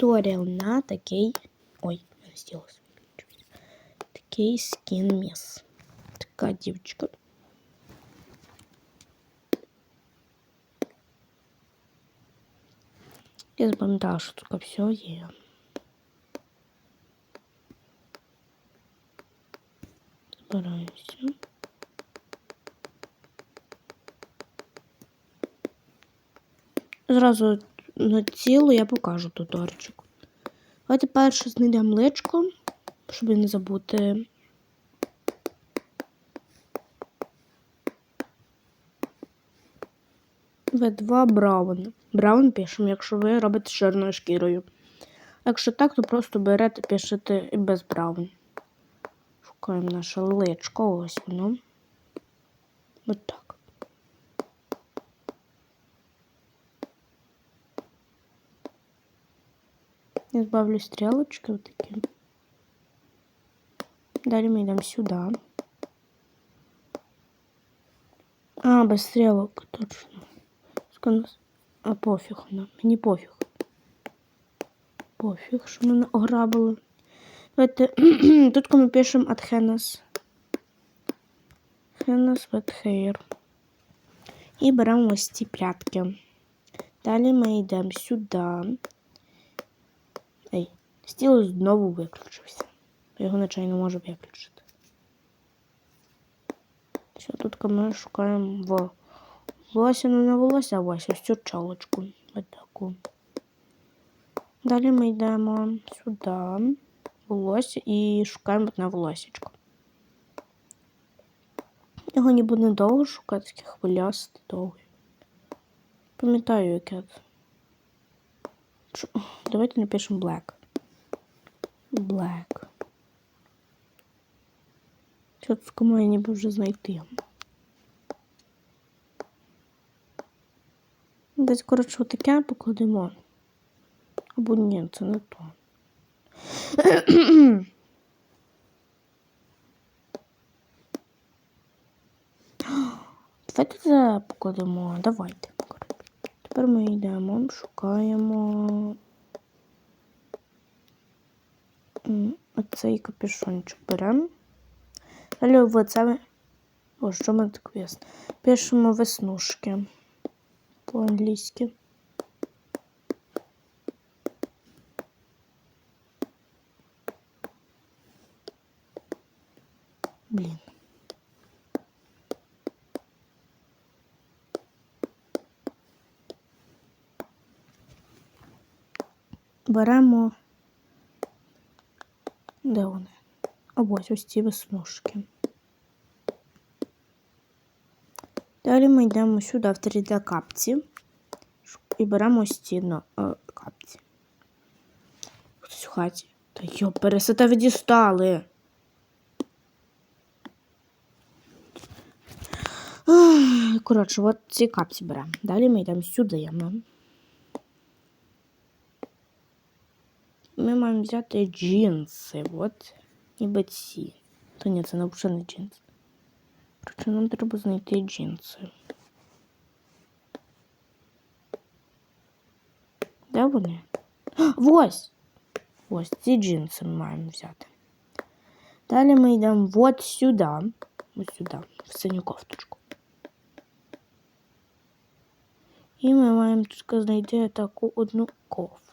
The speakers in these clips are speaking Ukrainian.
туторіал на такий. Ой, не стіло Такий скін міс. Така дівчинка. Я запам'ятала, що тут все є. Збираємося. Зразу На цілу я покажу туторчик. Давайте перше знайдемо личко, щоб не забути. В2 Браун. Браун пишемо, якщо ви робите чорною шкірою. Якщо так, то просто берете, пишете і без браун. Шукаємо наше личко, ось воно. Ось так. Я збавлю стрілочки отакі. Далі ми йдемо сюди. А, без стрілок, точно. А пофіг нам. Мені пофіг. Пофіг, що мене ограбили. Давайте тут ми пишемо от Хенес. Хенес with hair. І беремо ось ці прятки. Далі ми йдемо сюди. Ей, стіл знову виключився. Його нечайно можу виключити. Все, тут ми шукаємо в волосся, ну не волосся, а ось ось цю чолочку. Ось таку. Далі ми йдемо сюди, волосся і шукаємо одне волосечко. Його не буде довго шукати, таке хвилясте довгий. Пам'ятаю, яке. Давайте напишемо black. Black. Що тут кому я ніби вже знайти. Десь, коротше, таке покладемо. Або ні, це не то. Давайте це покладемо. Давайте. Тепер ми йдемо, шукаємо оцей капюшончик беремо. Далі в це... О, що ми так в'ясно? Пишемо веснушки по-англійськи. Блін. Беремо, де вони? Ось ось ці веснушки. Далі ми йдемо сюди в 3D капці і беремо ось ці ну, капці. Хтось в хаті. Та йо, пересете відістали. Коротше, от ці капці беремо. Далі ми йдемо сюди. Ми маємо взяти джинси. От ніби ці. То ні, це не взагалі не джинси. Коротше, нам треба знайти джинси. Де вони? Ось! Ось ці джинси ми маємо взяти. Далі ми йдемо от сюди. Ось сюди, в синю кофточку. І ми маємо тут знайти таку одну кофту.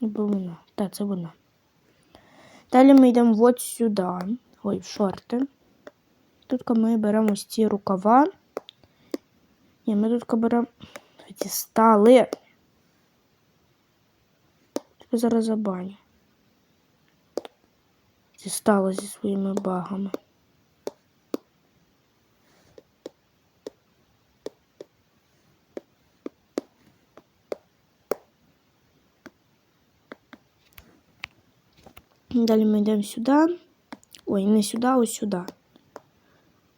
Ніби вона. Так, це вона. Далі ми йдемо от сюди. Ой, в шорти. Тут ми беремо ось ці рукава. Ні, ми тут беремо ці стали. Тебе зараз забаню. Дістала зі своїми багами. Далі ми йдемо сюди. Ой, не сюди, а сюди.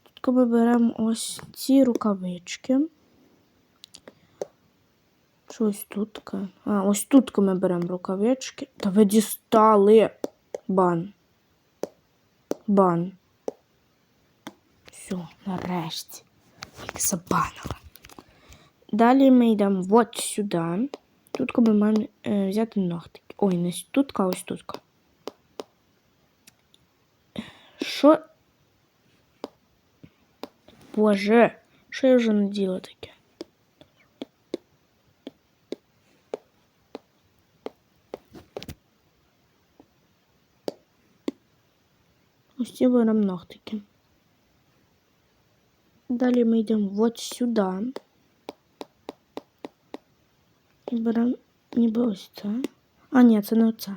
Тут ми беремо ось ці рукавички. Що ось тут? А, ось тут ми беремо рукавички. Та ви дістали бан бан. Все, нарешті. Їх забанила. Далі ми йдемо от сюди. Тут ми маємо е, взяти ногтики. Ой, не тут, а ось тут. Що? Боже, що я вже наділа таке? Ось ці беремо ногтики. Далі ми йдемо от сюди. І беремо ніби ось це. А, ні, це не оце.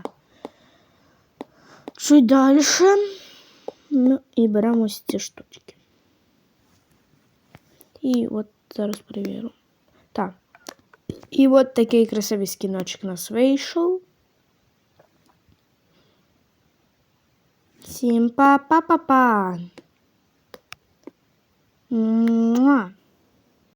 Чуть далі. Ну и берем ось ці штучки. И вот зараз проверю. Так. И вот такой красивий скіночок у нас вийшов. Всім па-па-па-па! Муа!